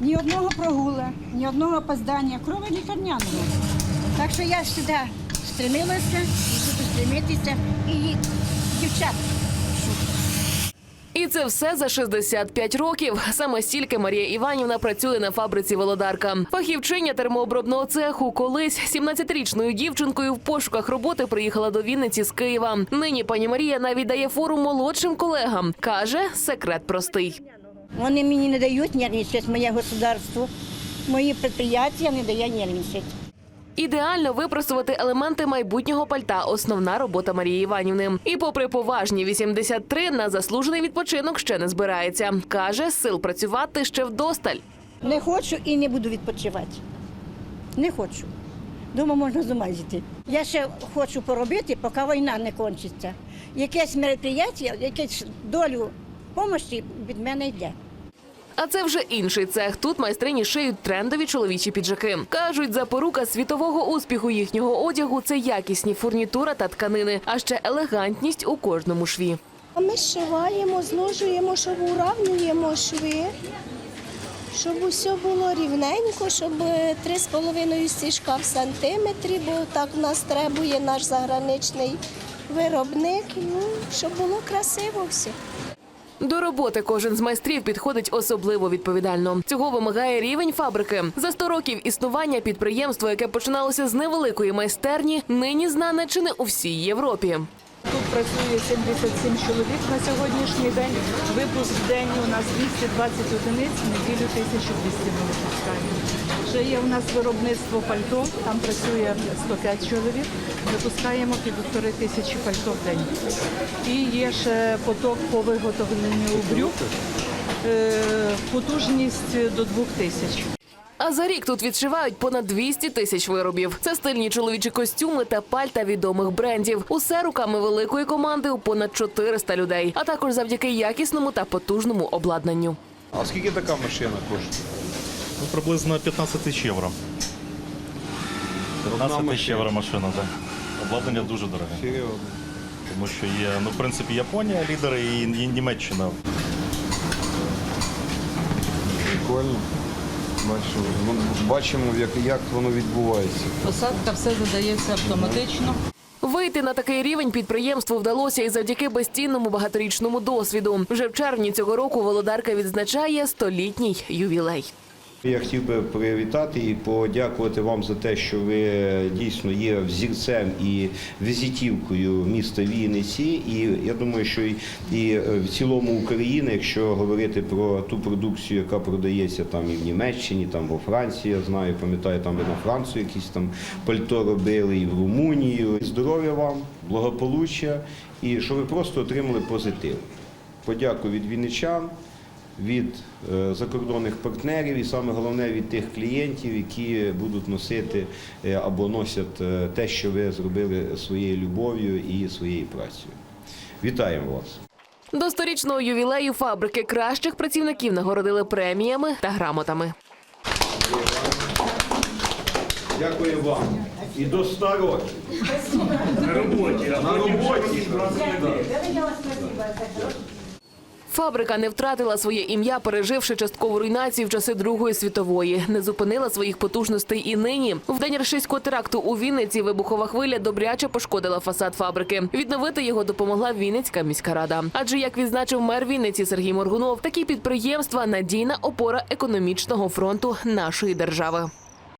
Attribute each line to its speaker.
Speaker 1: Ні одного прогула, ні одного опоздання, кроме лікарняного. Так що я сюди стремилася і буду стремитися, і дівчат.
Speaker 2: І це все за 65 років. Саме стільки Марія Іванівна працює на фабриці Володарка. Фахівчиня термообробного цеху колись 17-річною дівчинкою в пошуках роботи приїхала до Вінниці з Києва. Нині пані Марія навіть дає фору молодшим колегам. каже, секрет простий.
Speaker 1: Вони мені не дають нервничати, моє государство, мої підприємства не дають нервничати.
Speaker 2: Ідеально випростувати елементи майбутнього пальта основна робота Марії Іванівни. І, попри поважні 83, на заслужений відпочинок ще не збирається. каже, сил працювати ще вдосталь.
Speaker 1: Не хочу і не буду відпочивати. Не хочу. Думаю, можна з ума зійти. Я ще хочу поробити, поки війна не кончиться. Якесь мероприятие, якесь долю допомоги від мене йде.
Speaker 2: А це вже інший цех. Тут майстрині шиють трендові чоловічі піджаки. Кажуть, запорука світового успіху їхнього одягу це якісні фурнітура та тканини, а ще елегантність у кожному шві.
Speaker 3: Ми зшиваємо, зложуємо, щоб уравнюємо шви, щоб усе було рівненько, щоб 3,5 стіжка в сантиметрі, бо так нас требує наш заграничний виробник, ну, щоб було красиво все.
Speaker 2: До роботи кожен з майстрів підходить особливо відповідально. Цього вимагає рівень фабрики. За 100 років існування підприємство, яке починалося з невеликої майстерні, нині знане чи не у всій Європі.
Speaker 4: Тут працює 77 чоловік на сьогоднішній день. Випуск в день у нас 220 одиниць, неділю 1200 ми випускаємо. Ще є у нас виробництво пальто, там працює 105 чоловік. Випускаємо півтори тисячі пальто в день. І є ще поток по виготовленню брюк, е, потужність до 2 тисяч.
Speaker 2: А за рік тут відшивають понад 200 тисяч виробів. Це стильні чоловічі костюми та пальта відомих брендів. Усе руками великої команди у понад 400 людей, а також завдяки якісному та потужному обладнанню.
Speaker 5: А скільки така машина коштує?
Speaker 6: Ну, приблизно 15 тисяч євро. 15 тисяч євро машина, так. Обладнання дуже дороге.
Speaker 5: Серйозно.
Speaker 6: Тому що є, ну, в принципі, Японія лідер і, і Німеччина.
Speaker 5: Прикольно. Бачимо, ну, бачимо як, як воно відбувається.
Speaker 4: Посадка все задається автоматично.
Speaker 2: Вийти на такий рівень підприємству вдалося і завдяки безцінному багаторічному досвіду. Вже в червні цього року володарка відзначає столітній ювілей.
Speaker 7: Я хотів би привітати і подякувати вам за те, що ви дійсно є взірцем і візитівкою міста Вінниці. І я думаю, що і- і в цілому України, якщо говорити про ту продукцію, яка продається там і в Німеччині, там во Франції, я знаю, пам'ятаю, там ви на Францію якісь там пальто робили, і в Румунію. Здоров'я вам, благополуччя і щоб ви просто отримали позитив. Подяку від вінничан від е, закордонних партнерів і саме головне від тих клієнтів, які будуть носити е, або носять е, те, що ви зробили своєю любов'ю і своєю працею. Вітаємо вас!
Speaker 2: До сторічного ювілею фабрики кращих працівників нагородили преміями та грамотами.
Speaker 7: Дякую вам і до 100 років. На роботі. На роботі.
Speaker 2: Фабрика не втратила своє ім'я, переживши часткову руйнацію в часи Другої світової. Не зупинила своїх потужностей і нині. В день рашистського теракту у Вінниці вибухова хвиля добряче пошкодила фасад фабрики. Відновити його допомогла Вінницька міська рада. Адже, як відзначив мер Вінниці Сергій Моргунов, такі підприємства надійна опора економічного фронту нашої держави.